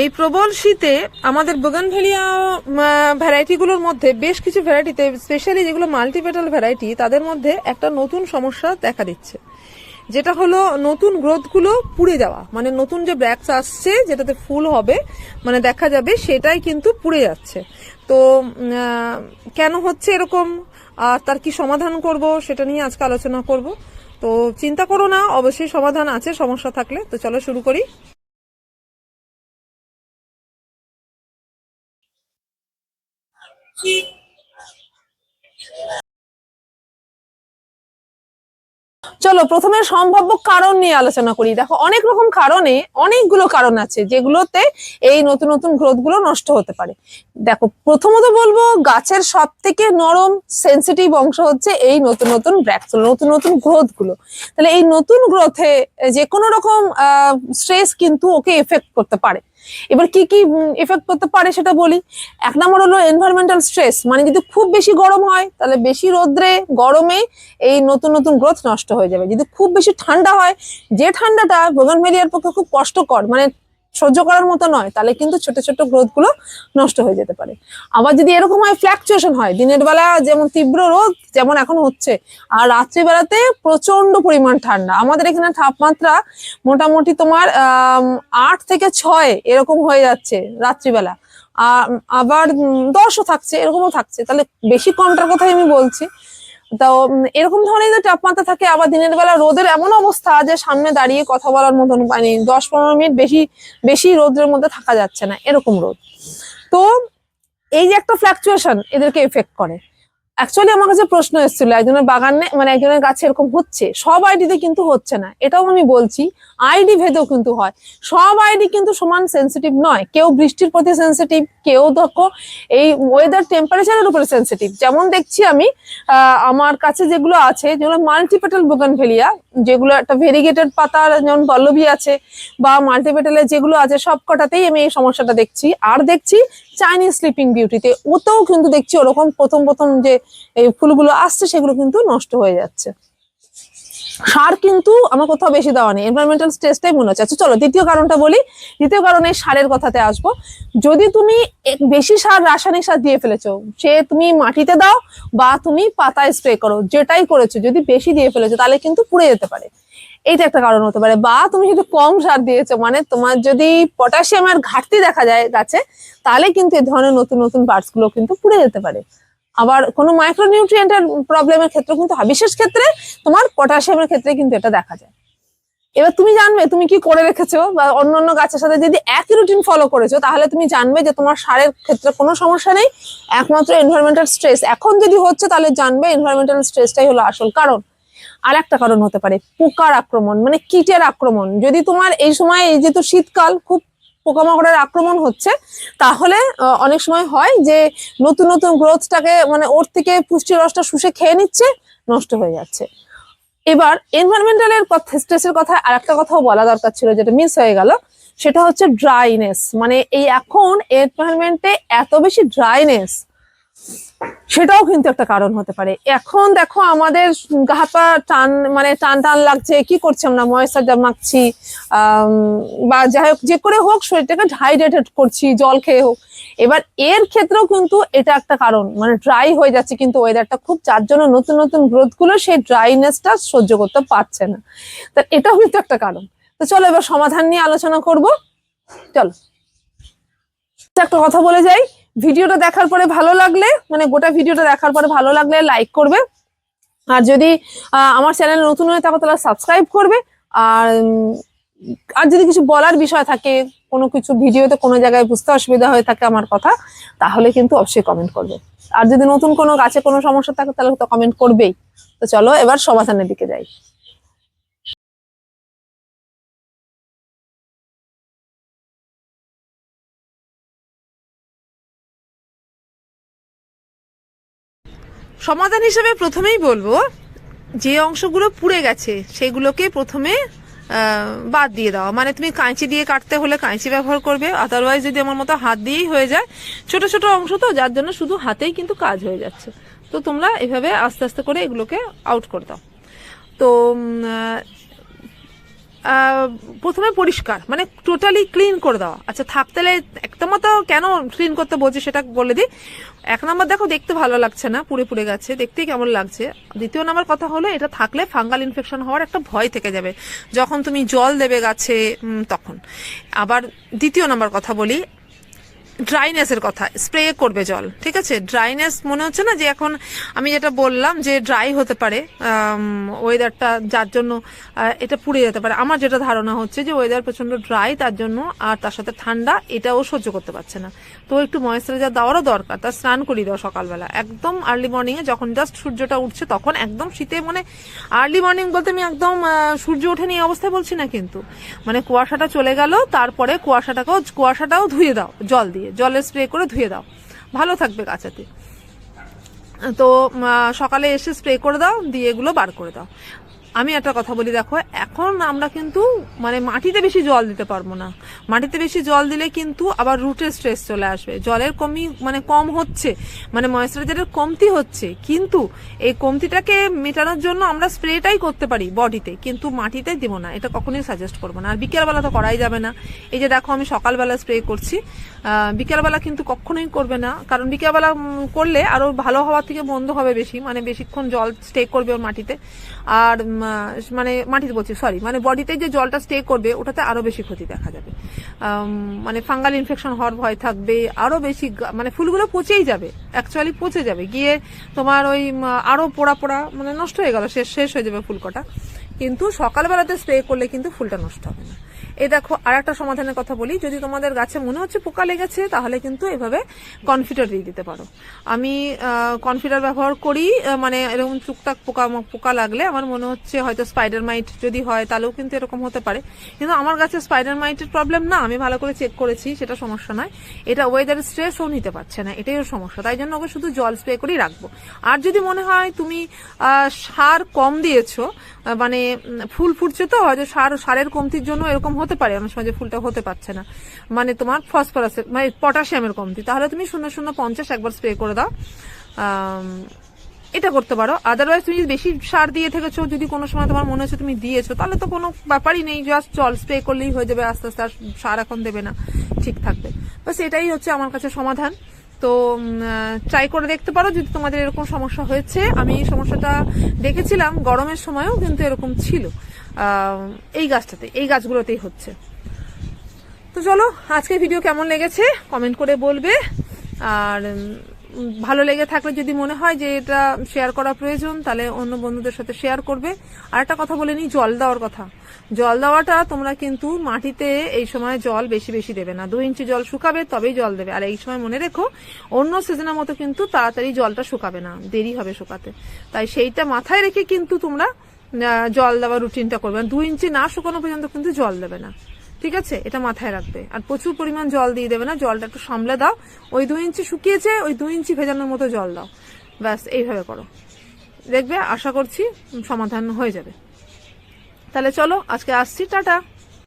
এই প্রবল শীতে আমাদের বোগানভেলিয়া ভ্যারাইটিগুলোর মধ্যে বেশ কিছু ভ্যারাইটিতে স্পেশালি যেগুলো মাল্টিপেটাল ভ্যারাইটি তাদের মধ্যে একটা নতুন সমস্যা দেখা দিচ্ছে। যেটা হলো নতুন গ্রোথগুলো পুড়ে যাওয়া। মানে নতুন যে ব্র্যাক্স আসছে, যেটাতে ফুল হবে মানে দেখা যাবে সেটাই কিন্তু পুড়ে যাচ্ছে। তো কেন হচ্ছে এরকম? আর তার কি সমাধান করব সেটা নিয়ে আজকে আলোচনা করব। তো চিন্তা করো না, অবশ্যই সমাধান আছে, সমস্যা থাকলে। তো চলো শুরু করি। চলো, প্রথমে সম্ভাব্য কারণ নিয়ে আলোচনা করি। দেখো, অনেক রকম কারণে অনেকগুলো কারণ আছে, যেগুলোতে এই নতুন নতুন গ্রোথগুলো নষ্ট হতে পারে। দেখো, প্রথমত বলব, গাছের সব থেকে নরম সেন্সিটিভ অংশ হচ্ছে এই নতুন নতুন ব্র্যাক্স নতুন নতুন গ্রোথগুলো তাহলে এই নতুন গ্রোথে যে কোনো রকম স্ট্রেস কিন্তু ওকে এফেক্ট করতে পারে। এবার কি কি এফেক্ট করতে পারে সেটা বলি। এক নম্বর হলো এনভায়রনমেন্টাল স্ট্রেস মানে যদি খুব বেশি গরম হয়, তাহলে বেশি রোদ্রে, গরমে এই নতুন নতুন গ্রোথ নষ্ট হয়ে যাবে। যদি খুব বেশি ঠান্ডা হয়, যে ঠান্ডাটা বোগানভেলিয়ার পক্ষে খুব কষ্টকর মানে সহ্য করার মতো নয় তাহলে কিন্তু ছোট ছোট গ্রোথগুলো নষ্ট হয়ে যেতে পারে। আবার যদি এরকম হয় ফ্ল্যাকচুয়েশন হয় দিনের বেলা যেমন তীব্র রোদ যেমন এখন হচ্ছে আর রাত্রিবেলাতে প্রচণ্ড পরিমাণ ঠান্ডা। আমাদের এখানে তাপমাত্রা মোটামুটি তোমার আম, আট থেকে ছয় এরকম হয়ে যাচ্ছে রাত্রিবেলা। আবার দশও থাকছে এরকমও থাকছে। তাহলে বেশি কমটার কথাই আমি বলছি। তো এরকম ধরনের যে তাপমাত্রা থাকে আবার দিনের বেলা রোদের এমন অবস্থা যে সামনে দাঁড়িয়ে কথা বলার মতন মানে দশ পনেরো মিনিট বেশি বেশি রোদের মধ্যে থাকা যাচ্ছে না, এরকম রোদ। তো এই যে একটা ফ্ল্যাকচুয়েশন এদেরকে এফেক্ট করে। অ্যাকচুয়ালি আমার কাছে প্রশ্ন এসেছিল, একজনের বাগানে মানে একজনের গাছে এরকম হচ্ছে, সব আইডিতে কিন্তু হচ্ছে না। এটাও আমি বলছি আইডি ভেদেও কিন্তু হয়। সব আইডি কিন্তু সমান সেন্সিটিভ নয়। কেউ বৃষ্টির প্রতি সেন্সিটিভ কেউ দেখো এই ওয়েদার টেম্পারেচারের উপরে সেন্সিটিভ যেমন দেখছি আমি আমার কাছে যেগুলো আছে, যেগুলো মাল্টিপেটাল বোগানভেলিয়া যেগুলো একটা ভেরিগেটেড পাতার যেমন পল্লবী আছে, বা মাল্টিপেটালের যেগুলো আছে সব কটাতেই আমি এই সমস্যাটা দেখছি। আর দেখছি চাইনিজ স্লিপিং বিউটিতে ওতেও কিন্তু দেখছি ওরকম প্রথম প্রথম যে ফুলগুলো আসছে, সেগুলো কিন্তু নষ্ট হয়ে যাচ্ছে। সার কিন্তু আমার কোথাও বেশি দেওয়া নেই। এনভায়রনমেন্টাল স্ট্রেসটাই মনে হচ্ছে। আচ্ছা চলো, দ্বিতীয় কারণটা বলি। দ্বিতীয় কারণে সারের কথাতে আসব। যদি তুমি বেশি সার, রাসায়নিক সার দিয়ে ফেলেছো, সে তুমি মাটিতে দাও বা তুমি পাতায় স্প্রে করো, যেটাই করেছ, যদি বেশি দিয়ে ফেলেছো, তাহলে কিন্তু পুড়ে যেতে পারে। এইটা একটা কারণ হতে পারে। বা তুমি যদি কম সার দিয়েছ মানে তোমার যদি পটাশিয়ামের ঘাটতি দেখা যায় গাছে, তাহলে কিন্তু এই ধরনের নতুন নতুন পার্টসগুলো কিন্তু পুড়ে যেতে পারে। আবার কোনো মাইক্রোনিউট্রিয়েন্টের প্রবলেমের ক্ষেত্রে কিন্তু হয়, বিশেষ ক্ষেত্রে তোমার পটাশিয়ামের ক্ষেত্রে কিন্তু এটা দেখা যায়। এবার তুমি জানবে, তুমি কি করে রেখেছো বা অন্য অন্য গাছের সাথে যদি একই রুটিন ফলো করেছ, তাহলে তুমি জানবে যে তোমার সারের ক্ষেত্রে কোনো সমস্যা নেই। একমাত্র এনভায়রনমেন্টাল স্ট্রেস এখন যদি হচ্ছে, তাহলে জানবে এনভায়রনমেন্টাল স্ট্রেসটাই হলো আসল কারণ। আর একটা কারণ হতে পারে, পোকার আক্রমণ মানে কীটের আক্রমণ। যদি তোমার এই সময়, এই যেহেতু শীতকাল, খুব পোকামাকড়ের আক্রমণ হচ্ছে, তাহলে অনেক সময় হয় যে নতুন নতুন গ্রোথটাকে মানে ওর থেকে পুষ্টি রসটা শুষে খেয়ে নিচ্ছে, নষ্ট হয়ে যাচ্ছে। এবার এনভায়রনমেন্টালের কথা, স্ট্রেসের কথা আর একটা কথাও বলা দরকার ছিল যেটা মিস হয়ে গেল, সেটা হচ্ছে ড্রাইনেস। মানে এই এখন এনভায়রনমেন্টে এত বেশি ড্রাইনেস সেটাও কিন্তু একটা কারণ হতে পারে। এখন দেখো আমাদের হাত পা টান মানে টান টান লাগছে, কি করছি আমরা? ময়েশ্চার মাখছি বা যাই হোক, যে করে হোক শরীরটাকে হাইড্রেটেড করছি, জল খেয়ে হোক। এবার এর ক্ষেত্রেও কিন্তু এটা একটা কারণ মানে ড্রাই হয়ে যাচ্ছে, কিন্তু ওয়েদারটা খুব যার জন্য নতুন নতুন গ্রোথগুলো সেই ড্রাইনেসটা সহ্য করতে পারছে না। তা এটাও কিন্তু একটা কারণ। তো চলো এবার সমাধান নিয়ে আলোচনা করব। চলো। একটা কথা বলে যাই। ভিডিওটা দেখার পরে ভালো লাগলে মানে গোটা ভিডিওটা দেখার পরে ভালো লাগলে লাইক করবে। আর যদি আমার চ্যানেল নতুন হয়ে থাকো তাহলে সাবস্ক্রাইব করবে। আর আর যদি কিছু বলার বিষয় থাকে, কোনো কিছু ভিডিওতে কোনো জায়গায় বুঝতে অসুবিধা হয়ে থাকে আমার কথা, তাহলে কিন্তু অবশ্যই কমেন্ট করবে। আর যদি নতুন কোনো গাছে কোনো সমস্যা থাকে তাহলে তো কমেন্ট করবেই। তো চলো এবার সমাধানের দিকে যাই। সমাধান হিসেবে প্রথমেই বলব, যে অংশগুলো পুড়ে গেছে, সেগুলোকে প্রথমে বাদ দিয়ে দাও। মানে তুমি কাঁচি দিয়ে কাটতে হলে কাঁচি ব্যবহার করবে আদারওয়াইজ যদি আমার মতো হাত দিয়েই হয়ে যায়, ছোট ছোট অংশ তো, যার জন্য শুধু হাতেই কিন্তু কাজ হয়ে যাচ্ছে। তো তোমরা এভাবে আস্তে আস্তে করে এগুলোকে আউট করে দাও। তো প্রথমে পরিষ্কার মানে টোটালি ক্লিন করে দেওয়া। আচ্ছা থাকতে একদম তো কেন ক্লিন করতে বলছি সেটা বলে দিই। এক নম্বর দেখো, দেখতে ভালো লাগছে না, পুড়ে পুড়ে গেছে, দেখতেই কেমন লাগছে। দ্বিতীয় নম্বর কথা হলো, এটা থাকলে ফাঙ্গাল ইনফেকশন হওয়ার একটা ভয় থেকে যাবে। যখন তুমি জল দেবে গাছে তখন। আবার দ্বিতীয় নম্বর কথা বলি ড্রাইনেসের কথা স্প্রে করবে জল, ঠিক আছে? ড্রাইনেস মনে হচ্ছে না যে এখন আমি যেটা বললাম যে ড্রাই হতে পারে ওয়েদারটা যার জন্য এটা পুড়ে যেতে পারে। আমার যেটা ধারণা হচ্ছে যে ওয়েদার প্রচণ্ড ড্রাই তার জন্য আর তার সাথে ঠান্ডা এটাও সহ্য করতে পারছে না। তো একটু ময়েশ্চারাইজার দেওয়ারও দরকার তার স্নান করিয়ে দেওয়া সকালবেলা। একদম আর্লি মর্নিং এ যখন জাস্ট সূর্যটা উঠছে তখন একদম শীতে মানে আর্লি মর্নিং বলতে আমি একদম সূর্য ওঠেনি অবস্থায় বলছি না কিন্তু। মানে কুয়াশাটা চলে গেল, তারপরে কুয়াশাটাকেও, কুয়াশাটাও ধুয়ে দাও, জল দিয়ে। জলে স্প্রে করে ধুয়ে দাও। ভালো থাকবে গাছাতে। তো সকালে এসে স্প্রে করে দাও, দিয়ে এগুলো বার করে দাও। আমি একটা কথা বলি, দেখো, এখন আমরা কিন্তু মানে মাটিতে বেশি জল দিতে পারব না। মাটিতে বেশি জল দিলে কিন্তু আবার রুটের স্ট্রেস চলে আসবে। জলের কমি মানে কম হচ্ছে মানে ময়েশ্চারাইজারের কমতি হচ্ছে। কিন্তু এই কমতিটাকে মেটানোর জন্য আমরা স্প্রেটাই করতে পারি বডিতে কিন্তু মাটিতে দিব না। এটা কখনোই সাজেস্ট করব না। আর বিকেলবেলা তো করাই যাবে না। এই যে দেখো, আমি সকালবেলা স্প্রে করছি। বিকেলবেলা কিন্তু কখনোই করবে না। কারণ বিকেলবেলা করলে আরও ভালো হওয়ার থেকে বন্ধ হবে বেশি। মানে বেশিক্ষণ জল স্টে করবে ওর মাটিতে। আর মানে মাটিতে বলছি সরি মানে বডিতে যে জলটা স্টে করবে, ওটাতে আরও বেশি ক্ষতি দেখা যাবে। মানে ফাঙ্গাল ইনফেকশন হওয়ার ভয় থাকবে, আরও বেশি মানে ফুলগুলো পচেই যাবে অ্যাকচুয়ালি পচে যাবে। গিয়ে তোমার ওই আরও আরও পোড়া পোড়া মানে নষ্ট হয়ে গেল, শেষ শেষ হয়ে যাবে ফুলকটা কিন্তু সকালবেলাতে স্প্রে করলে কিন্তু ফুলটা নষ্ট হবে না। এই দেখো আর একটা সমাধানের কথা বলি। যদি তোমাদের গাছে মনে হচ্ছে পোকা লেগেছে, তাহলে কিন্তু এভাবে কনফিডার দিয়ে দিতে পারো। আমি কনফিডার ব্যবহার করি মানে এরকম টুকটাক পোকা পোকা লাগলে আমার মনে হচ্ছে হয়তো স্পাইডার মাইট যদি হয়, তাহলেও কিন্তু এরকম হতে পারে। কিন্তু আমার গাছে স্পাইডার মাইটের প্রবলেম না, আমি ভালো করে চেক করেছি, সেটা সমস্যা নয়। এটা ওয়েদার স্ট্রেসও নিতে পারছে না, এটাই ওর সমস্যা। তাই জন্য ওকে শুধু জল স্প্রে করেই রাখব। আর যদি মনে হয় তুমি সার কম দিয়েছ মানে ফুল ফুটছে তো, হয়তো সার, সারের কমতির জন্য এরকম হতে পারে অনেক সময় যে ফুলটা হতে পারছে না। মানে তোমার ফসফরাসের মানে পটাশিয়ামের কমতি। তাহলে তুমি শূন্য শূন্য পঞ্চাশ একবার স্প্রে করে দাও। এটা করতে পারো। আদারওয়াইজ তুমি বেশি সার দিয়ে থেকেছো, যদি কোনো সময় তোমার মনে হচ্ছে তুমি দিয়েছ, তাহলে তো কোনো ব্যাপারই নেই। জাস্ট জল স্প্রে করলেই হয়ে যাবে, আস্তে আস্তে আর সার এখন দেবে না। ঠিক থাকবে। বাস এটাই হচ্ছে আমার কাছে সমাধান। তো ট্রাই করে দেখতে পারো যদি তোমাদের এরকম সমস্যা হয়েছে। আমি এই সমস্যাটা দেখেছিলাম গরমের সময়ও, কিন্তু এরকম ছিল। এই গাছটাতে, এই গাছগুলোতেই হচ্ছে। তো চলো আজকে ভিডিও কেমন লেগেছে কমেন্ট করে বলবে। আর ভালো লেগে থাকলে যদি মনে হয় যে এটা শেয়ার করা প্রয়োজন, তাহলে অন্য বন্ধুদের সাথে শেয়ার করবে। আর একটা কথা বলে নিই, জল দেওয়ার কথা। জল দেওয়াটা তোমরা কিন্তু মাটিতে এই সময় জল বেশি বেশি দেবে না। দু ইঞ্চি জল শুকাবে, তবেই জল দেবে। আর এই সময় মনে রেখো, অন্য সিজনের মতো কিন্তু তাড়াতাড়ি জলটা শুকাবে না। দেরি হবে শুকাতে। তাই সেইটা মাথায় রেখে কিন্তু তোমরা জল দেওয়ার রুটিনটা করবেন দু ইঞ্চি না শুকানো পর্যন্ত কিন্তু জল দেবে না। ঠিক আছে? এটা মাথায় রাখবে। আর প্রচুর পরিমাণ জল দিয়ে দেবে না। জলটা একটু সামলে দাও। ওই দু ইঞ্চি শুকিয়েছে, ওই দু ইঞ্চি ভেজানোর মতো জল দাও। ব্যাস, এইভাবে করো। দেখবে, আশা করছি সমাধান হয়ে যাবে। তাহলে চলো, আজকে আসছি। টাটা!